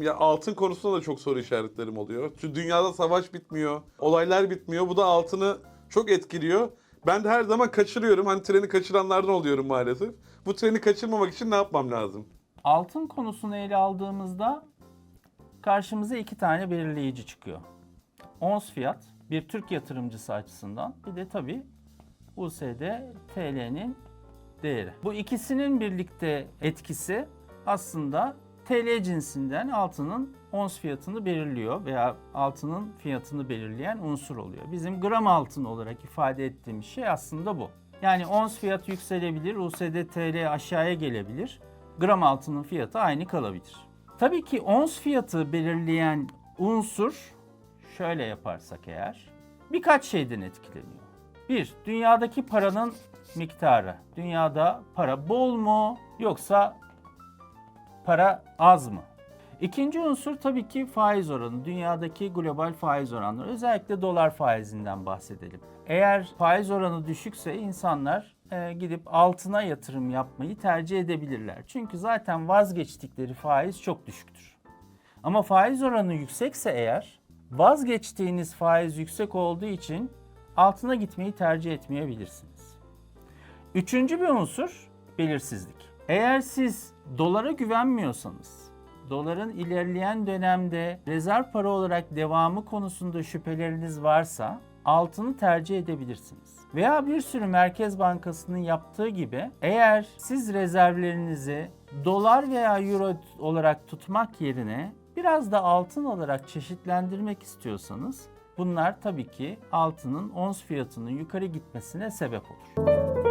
Ya altın konusunda da çok soru işaretlerim oluyor. Çünkü dünyada savaş bitmiyor, olaylar bitmiyor. Bu da altını çok etkiliyor. Ben de her zaman kaçırıyorum. Hani treni kaçıranlardan oluyorum maalesef. Bu treni kaçırmamak için ne yapmam lazım? Altın konusunu ele aldığımızda karşımıza iki tane belirleyici çıkıyor. Ons fiyat bir Türk yatırımcısı açısından bir de tabii USD TL'nin değeri. Bu ikisinin birlikte etkisi aslında TL cinsinden altının ons fiyatını belirliyor veya altının fiyatını belirleyen unsur oluyor. Bizim gram altın olarak ifade ettiğimiz şey aslında bu. Yani ons fiyat yükselebilir, USD TL aşağıya gelebilir. Gram altının fiyatı aynı kalabilir. Tabii ki ons fiyatı belirleyen unsur şöyle yaparsak eğer birkaç şeyden etkileniyor. Bir, dünyadaki paranın miktarı. Dünyada para bol mu yoksa para az mı? İkinci unsur tabii ki faiz oranı. Dünyadaki global faiz oranları. Özellikle dolar faizinden bahsedelim. Eğer faiz oranı düşükse insanlar e, gidip altına yatırım yapmayı tercih edebilirler. Çünkü zaten vazgeçtikleri faiz çok düşüktür. Ama faiz oranı yüksekse eğer vazgeçtiğiniz faiz yüksek olduğu için altına gitmeyi tercih etmeyebilirsiniz. Üçüncü bir unsur belirsizlik. Eğer siz dolara güvenmiyorsanız, doların ilerleyen dönemde rezerv para olarak devamı konusunda şüpheleriniz varsa altını tercih edebilirsiniz. Veya bir sürü Merkez Bankası'nın yaptığı gibi eğer siz rezervlerinizi dolar veya euro olarak tutmak yerine biraz da altın olarak çeşitlendirmek istiyorsanız bunlar tabii ki altının ons fiyatının yukarı gitmesine sebep olur.